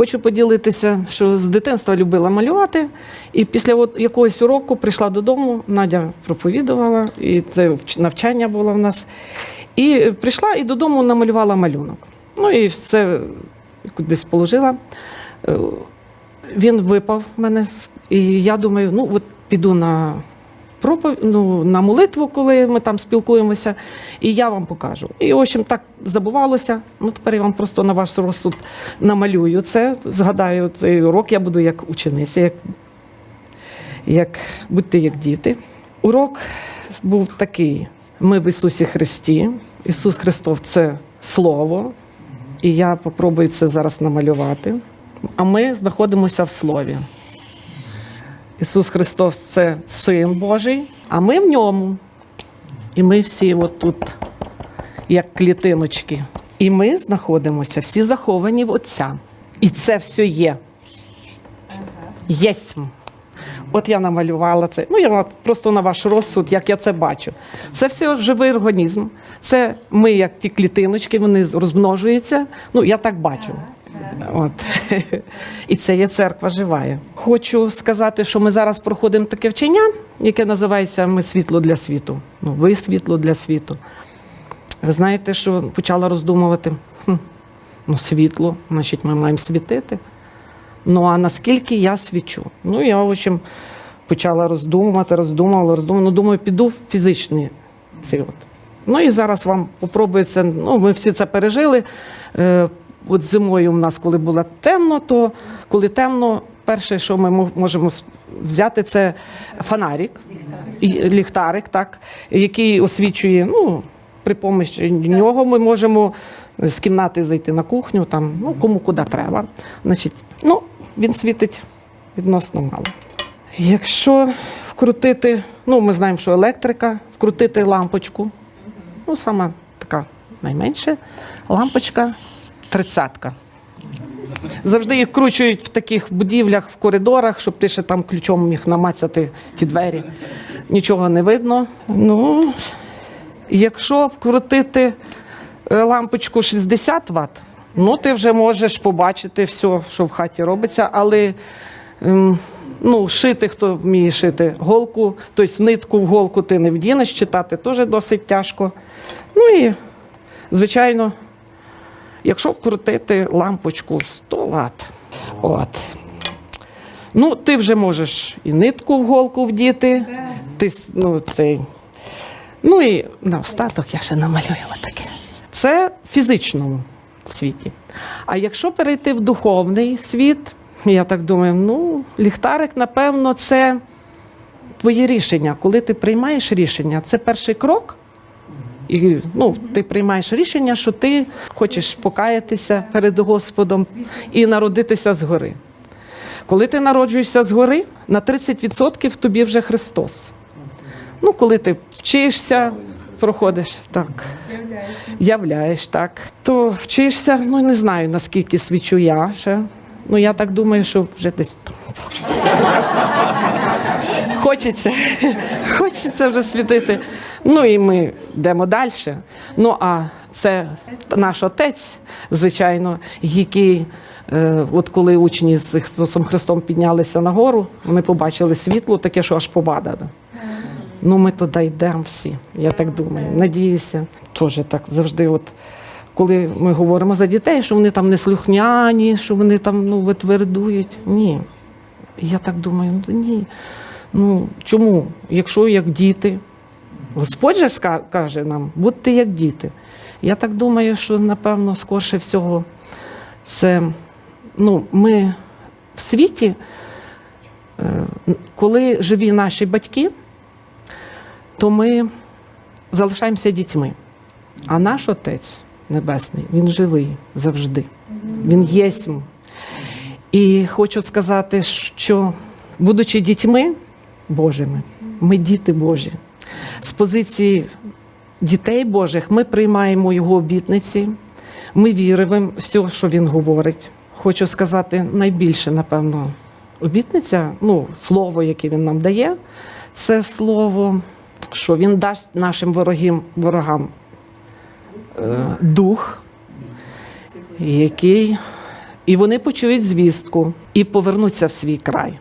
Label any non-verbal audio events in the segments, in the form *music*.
Хочу поділитися, що з дитинства любила малювати, і після якогось уроку прийшла додому, Надя проповідувала, і це навчання було в нас. І прийшла і додому намалювала малюнок. Ну і все кудись положила. Е, Він випав в мене, і я думаю, ну от піду на пропов... ну, на молитву, коли ми там спілкуємося, і я вам покажу. І, в общем, так забувалося. Ну, тепер я вам просто на ваш розсуд намалюю це, згадаю цей урок, я буду як учениця, як, як будьте як діти. Урок був такий: ми в Ісусі Христі. Ісус Христов це Слово, і я попробую це зараз намалювати. А ми знаходимося в Слові. Ісус Христос це Син Божий, а ми в ньому. І ми всі от тут, як клітиночки. І ми знаходимося всі заховані в Отця. І це все є. Єсмь. От я намалювала це. Ну, я просто на ваш розсуд, як я це бачу. Це все живий організм. Це ми, як ті клітиночки, вони розмножуються. Ну, я так бачу. От. І це є церква живая. Хочу сказати, що ми зараз проходимо таке вчення, яке називається Ми світло для світу. Ну, ви світло для світу. Ви знаєте, що почала роздумувати? Хм, ну, світло, значить, ми маємо світити. Ну, а наскільки я свічу? Ну, я, в общем, почала роздумувати, роздумувала, роздумувала. Ну, думаю, піду в фізичний цей от. Ну і зараз вам попробую це. Ну, ми всі це пережили. От зимою у нас, коли було темно, то коли темно, перше, що ми можемо взяти, це фонарик, і ліхтарик, так, який освічує. Ну, при помощі нього ми можемо з кімнати зайти на кухню, там, ну, кому куди треба. Значить, ну, він світить відносно мало. Якщо вкрутити, ну ми знаємо, що електрика, вкрутити лампочку, ну сама така найменша лампочка тридцятка. Завжди їх кручують в таких будівлях, в коридорах, щоб ти ще там ключом міг намацати ті двері. Нічого не видно. Ну, якщо вкрутити е, лампочку 60 Вт, ну ти вже можеш побачити все, що в хаті робиться, але ем, ну, шити, хто вміє шити голку, тобто нитку в голку ти не вдінеш, читати теж досить тяжко. Ну і, звичайно, якщо вкрутити лампочку 100 Вт, от. Ну, ти вже можеш і нитку в голку вдіти, ти, ну, цей, Ну і на остаток я ще намалюю таке. Це в фізичному світі. А якщо перейти в духовний світ, я так думаю, ну, ліхтарик, напевно, це твоє рішення. Коли ти приймаєш рішення, це перший крок. І ну, ти приймаєш рішення, що ти хочеш покаятися перед Господом і народитися згори. Коли ти народжуєшся згори, на 30% тобі вже Христос. Ну, коли ти вчишся, проходиш так. Являєш так. То вчишся, ну не знаю наскільки свічу я ще. Ну я так думаю, що вже десь. Хочеться, *laughs* хочеться вже світити. Ну і ми йдемо далі. Ну а це наш отець, звичайно, який, е, от коли учні з Ісусом Христом піднялися на гору, вони побачили світло, таке, що аж побада. Ну, ми туди йдемо всі, я так думаю. Надіюся, теж так завжди, от коли ми говоримо за дітей, що вони там не слухняні, що вони там ну, витвердують. Ні. Я так думаю, ну ні. Ну чому? Якщо як діти, Господь же каже нам, будьте як діти. Я так думаю, що напевно, скорше всього, це ну, ми в світі, е, коли живі наші батьки, то ми залишаємося дітьми. А наш Отець Небесний, він живий завжди. Він єсмь. І хочу сказати, що, будучи дітьми Божими, ми діти Божі. З позиції дітей Божих ми приймаємо Його обітниці, ми віримо в все, що Він говорить. Хочу сказати, найбільше, напевно, обітниця, ну, слово, яке він нам дає, це слово, що він дасть нашим ворогам, ворогам е, дух, який І вони почують звістку і повернуться в свій край.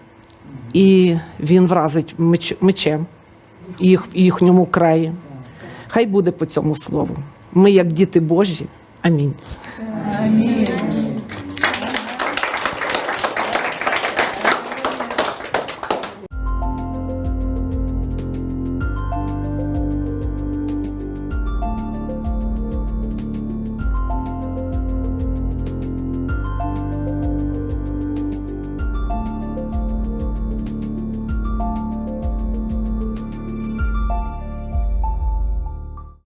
І він вразить меч, мечем їх, їхньому краї. Хай буде по цьому слову. Ми, як діти Божі. Амінь. Амінь.